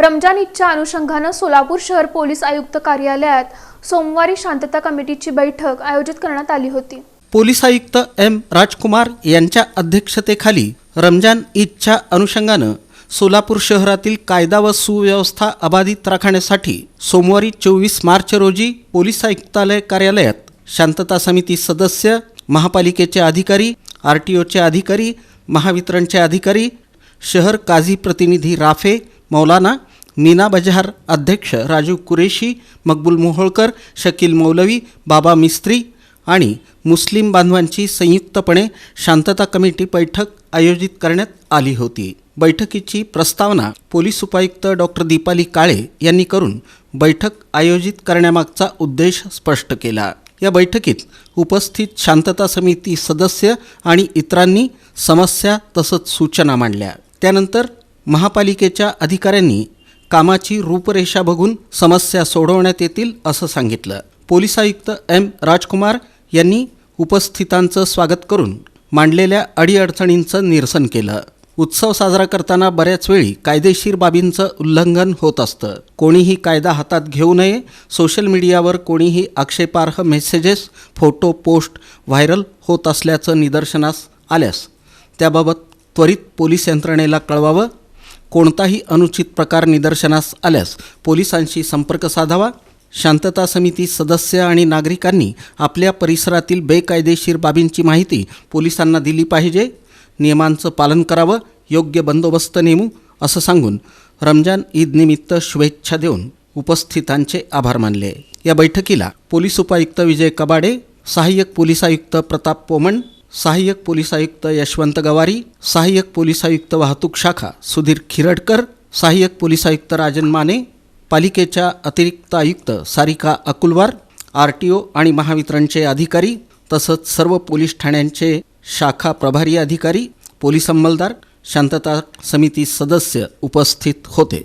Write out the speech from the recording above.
रमजान ईदच्या अनुषंगानं सोलापूर शहर पोलीस आयुक्त कार्यालयात सोमवारी शांतता कमिटीची बैठक आयोजित करण्यात आली होती. पोलीस आयुक्त एम राजकुमार यांच्या अध्यक्षतेखाली रमजान ईदच्या अनुषंगानं सोलापूर शहरातील कायदा व सुव्यवस्था अबाधित राखण्यासाठी सोमवारी चोवीस मार्च रोजी पोलीस आयुक्तालय कार्यालयात शांतता समिती सदस्य महापालिकेचे अधिकारी आर टी ओचे अधिकारी महावितरणचे अधिकारी शहर काझी प्रतिनिधी राफे मौलाना मीना बजार अध्यक्ष राजू कुरेशी मकबूल मोहोळकर शकील मौलवी बाबा मिस्त्री आणि मुस्लिम बांधवांची संयुक्तपणे शांतता कमिटी बैठक आयोजित करण्यात आली होती. बैठकीची प्रस्तावना पोलीस उपायुक्त डॉक्टर दीपाली काळे यांनी करून बैठक आयोजित करण्यामागचा उद्देश स्पष्ट केला. या बैठकीत उपस्थित शांतता समिती सदस्य आणि इतरांनी समस्या तसंच सूचना मांडल्या. त्यानंतर महापालिकेच्या अधिकाऱ्यांनी कामाची रूपरेषा बघून समस्या सोडवण्यात येतील असं सांगितलं. पोलीस आयुक्त एम. राजकुमार यांनी उपस्थितांचं स्वागत करून मांडलेल्या अडीअडचणींचं निरसन केलं. उत्सव साजरा करताना बऱ्याच वेळी कायदेशीर बाबींचं उल्लंघन होत असतं. कोणीही कायदा हातात घेऊ नये सोशल मीडियावर कोणीही आक्षेपार्ह मेसेजेस फोटो पोस्ट व्हायरल होत असल्याचं निदर्शनास आल्यास त्याबाबत त्वरित पोलीस यंत्रणेला कळवावं कोणताही अनुचित प्रकार निदर्शनास आल्यास पोलिसांशी संपर्क साधावा. शांतता समिती सदस्य आणि नागरिकांनी आपल्या परिसरातील बेकायदेशीर बाबींची माहिती पोलिसांना दिली पाहिजे. नियमांचं पालन करावं. योग्य बंदोबस्त नेमू असं सांगून रमजान ईदनिमित्त शुभेच्छा देऊन उपस्थितांचे आभार मानले. या बैठकीला पोलीस उपायुक्त विजय कबाडे सहाय्यक पोलीस आयुक्त प्रताप पोमण सहाय्यक पोलीस आयुक्त यशवंत गवारी सहाय्यक पोलीस आयुक्त वाहतूक शाखा सुधीर खिरडकर सहाय्यक पोलीस आयुक्त राजन माने पालिकेच्या अतिरिक्त आयुक्त Sarika Akulwar R T O आणि महावितरणचे अधिकारी तसंच सर्व पोलीस ठाण्यांचे शाखा प्रभारी अधिकारी पोलीस अंमलदार शांतता समिती सदस्य उपस्थित होते.